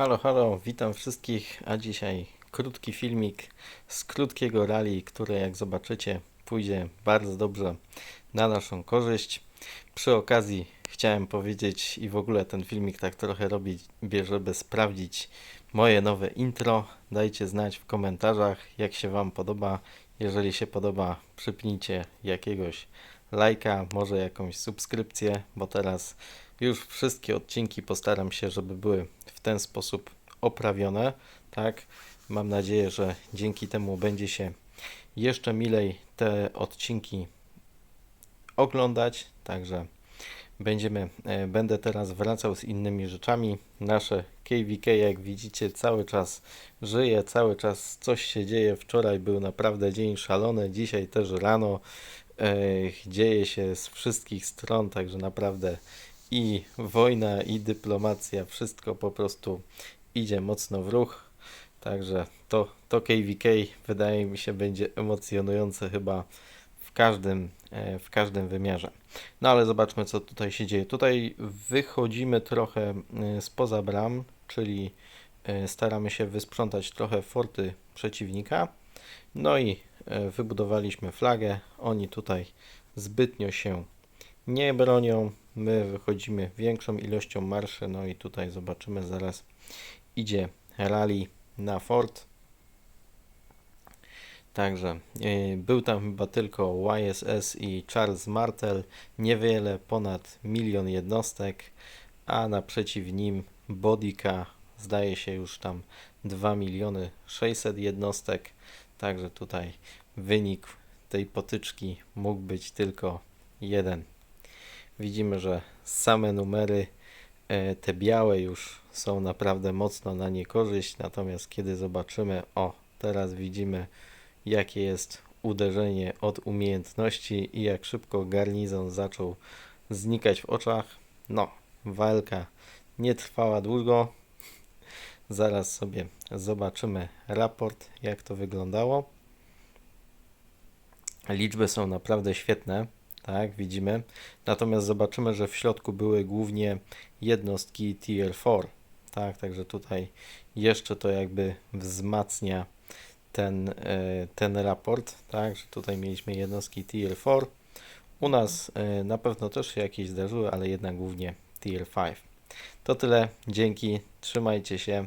Halo, halo, witam wszystkich, a dzisiaj krótki filmik z krótkiego rally, które jak zobaczycie pójdzie bardzo dobrze na naszą korzyść. Przy okazji chciałem powiedzieć i w ogóle ten filmik tak trochę robić, żeby sprawdzić moje nowe intro. Dajcie znać w komentarzach jak się Wam podoba. Jeżeli się podoba przypnijcie jakiegoś lajka, może jakąś subskrypcję, bo teraz już wszystkie odcinki postaram się, żeby były w ten sposób oprawione, tak? Mam nadzieję, że dzięki temu będzie się jeszcze milej te odcinki oglądać, także będziemy, e, będę teraz wracał z innymi rzeczami. Nasze KVK, jak widzicie, cały czas żyje, cały czas coś się dzieje. Wczoraj był naprawdę dzień szalony, dzisiaj też rano dzieje się z wszystkich stron, także naprawdę i wojna, i dyplomacja, wszystko po prostu idzie mocno w ruch. Także to, to KVK wydaje mi się będzie emocjonujące chyba w każdym, e, w każdym wymiarze. No ale zobaczmy co tutaj się dzieje. Tutaj wychodzimy trochę e, spoza bram, czyli e, staramy się wysprzątać trochę forty przeciwnika. No i wybudowaliśmy flagę. Oni tutaj zbytnio się nie bronią. My wychodzimy większą ilością marszy, no i tutaj zobaczymy zaraz idzie rally na fort. Także yy, był tam chyba tylko YSS i Charles Martel, niewiele ponad milion jednostek, a naprzeciw nim Bodica zdaje się już tam 2 miliony 600 jednostek. Także tutaj wynik tej potyczki mógł być tylko jeden. Widzimy, że same numery, e, te białe już są naprawdę mocno na niekorzyść, natomiast kiedy zobaczymy, o teraz widzimy jakie jest uderzenie od umiejętności i jak szybko garnizon zaczął znikać w oczach. No, walka nie trwała długo. Zaraz sobie zobaczymy raport, jak to wyglądało. Liczby są naprawdę świetne tak, widzimy. Natomiast zobaczymy, że w środku były głównie jednostki Tier 4, tak, także tutaj jeszcze to jakby wzmacnia ten, e, ten raport, tak, że tutaj mieliśmy jednostki Tier 4. U nas e, na pewno też się jakieś zdarzyły, ale jednak głównie Tier 5. To tyle, dzięki, trzymajcie się